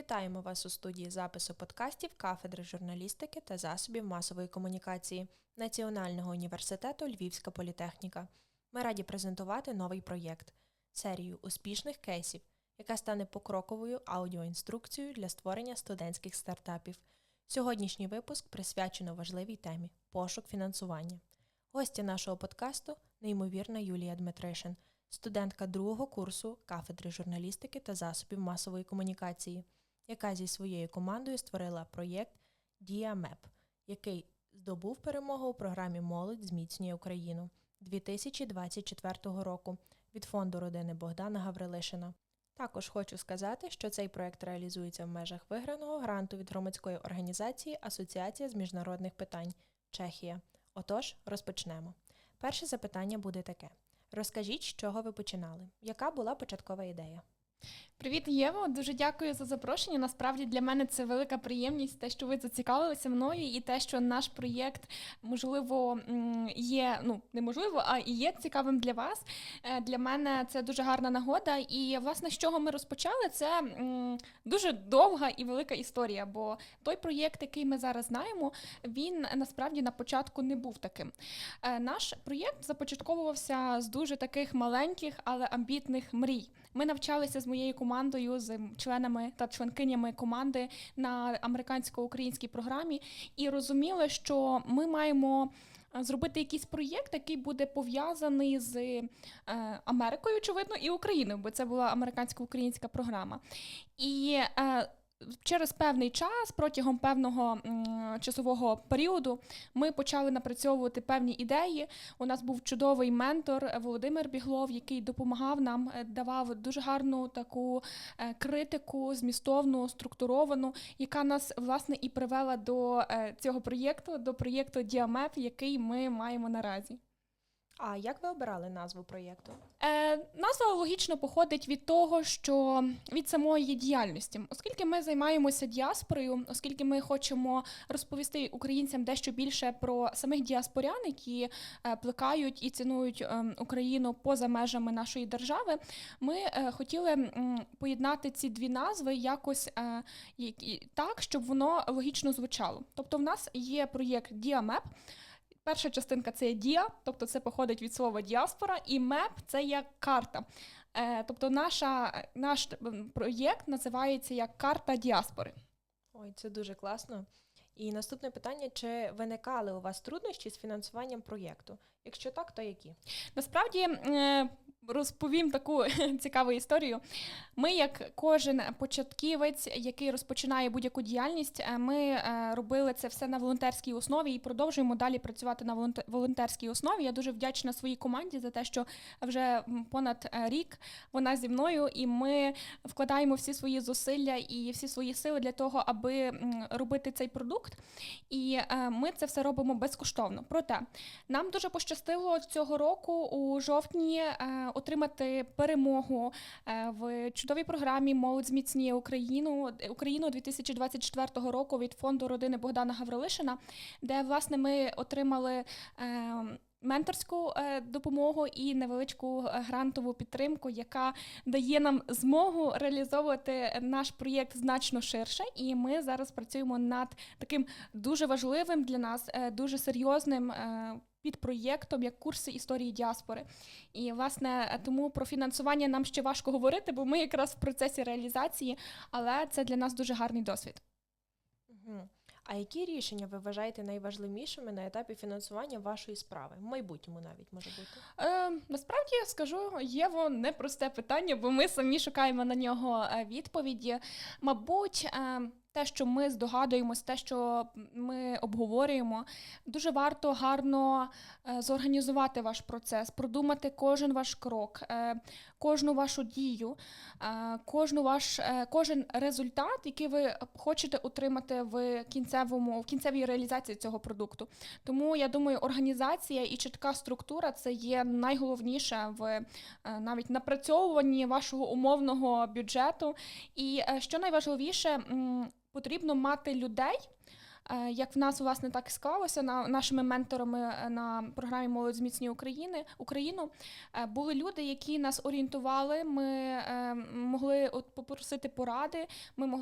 Вітаємо вас у студії запису подкастів кафедри журналістики та засобів масової комунікації Національного університету Львівська політехніка. Ми раді презентувати новий проєкт серію успішних кейсів, яка стане покроковою аудіоінструкцією для створення студентських стартапів. Сьогоднішній випуск присвячено важливій темі пошук фінансування. Гостя нашого подкасту неймовірна Юлія Дмитришин, студентка другого курсу кафедри журналістики та засобів масової комунікації, яка зі своєю командою створила проєкт DIAMAP, який здобув перемогу у програмі Молодь зміцнює Україну 2024 року від фонду родини Богдана Гаврилишина. Також хочу сказати, що цей проект реалізується в межах виграного гранту від громадської організації Асоціація з міжнародних питань Чехія. Отож, розпочнемо. Перше запитання буде таке: розкажіть, з чого ви починали? Яка була початкова ідея? Привіт, Єво. Дуже дякую за запрошення. Насправді для мене це велика приємність, те, що ви зацікавилися мною, і те, що наш проєкт можливо є. Ну неможливо, а і є цікавим для вас. Е, для мене це дуже гарна нагода. І власне з чого ми розпочали, це дуже довга і велика історія. Бо той проєкт, який ми зараз знаємо, він насправді на початку не був таким. Е, наш проєкт започатковувався з дуже таких маленьких, але амбітних мрій. Ми навчалися з моєю командою, з членами та членкинями команди на американсько-українській програмі, і розуміли, що ми маємо. Е, зробити якийсь проєкт, який буде пов'язаний з е, Америкою, очевидно, і Україною, бо це була американсько-українська програма. І е, Через певний час, протягом певного часового періоду, ми почали напрацьовувати певні ідеї. У нас був чудовий ментор Володимир Біглов, який допомагав нам, е, давав дуже гарну таку е, критику, змістовну, структуровану, яка нас власне і привела до е, цього проєкту, до проєкту Діамеп, який ми маємо наразі. А як ви обирали назву проєкту? Е, Назва логічно походить від того, що від самої діяльності, оскільки ми займаємося діаспорою, оскільки ми хочемо розповісти українцям дещо більше про самих діаспорян, які е, плекають і цінують е, Україну поза межами нашої держави, ми е, хотіли поєднати ці дві назви якось е, так, щоб воно логічно звучало. Тобто, в нас є проєкт Діамеп. Перша частинка це є дія, тобто це походить від слова діаспора, і меп це як карта. Е, Тобто наша, наш проєкт називається як карта діаспори. Ой, це дуже класно. І наступне питання: чи виникали у вас труднощі з фінансуванням проєкту? Якщо так, то які? Насправді е, розповім таку цікаву історію. Ми, як кожен початківець, який розпочинає будь-яку діяльність, е, ми е, робили це все на волонтерській основі і продовжуємо далі працювати на волонтерській основі. Я дуже вдячна своїй команді за те, що вже понад рік вона зі мною, і ми вкладаємо всі свої зусилля і всі свої сили для того, аби робити цей продукт. І ми це все робимо безкоштовно. Проте нам дуже пощастило цього року у жовтні е, отримати перемогу е, в чудовій програмі Молодь зміцнює Україну Україну 2024 року від фонду родини Богдана Гаврилишина, де власне ми отримали. Е, менторську допомогу і невеличку грантову підтримку, яка дає нам змогу реалізовувати наш проєкт значно ширше. І ми зараз працюємо над таким дуже важливим для нас, дуже серйозним під проєктом як курси історії діаспори. І, власне, тому про фінансування нам ще важко говорити, бо ми якраз в процесі реалізації, але це для нас дуже гарний досвід. Угу. А які рішення ви вважаєте найважливішими на етапі фінансування вашої справи? В майбутньому навіть може бути? Е, Насправді я скажу, Єво, непросте питання, бо ми самі шукаємо на нього е, відповіді. Мабуть, е, те, що ми здогадуємось, те, що ми обговорюємо, дуже варто гарно е, зорганізувати ваш процес, продумати кожен ваш крок, е, кожну вашу дію, е, кожну ваш, кожен результат, який ви хочете отримати в кінцевому в кінцевій реалізації цього продукту. Тому я думаю, організація і чітка структура це є найголовніше в навіть напрацьовуванні вашого умовного бюджету. І що найважливіше потрібно мати людей. Е, як в нас власне так і склалося на нашими менторами е, на програмі Молодь зміцнює України Україну е, були люди, які нас орієнтували. Ми могли от попросити поради. Ми могли.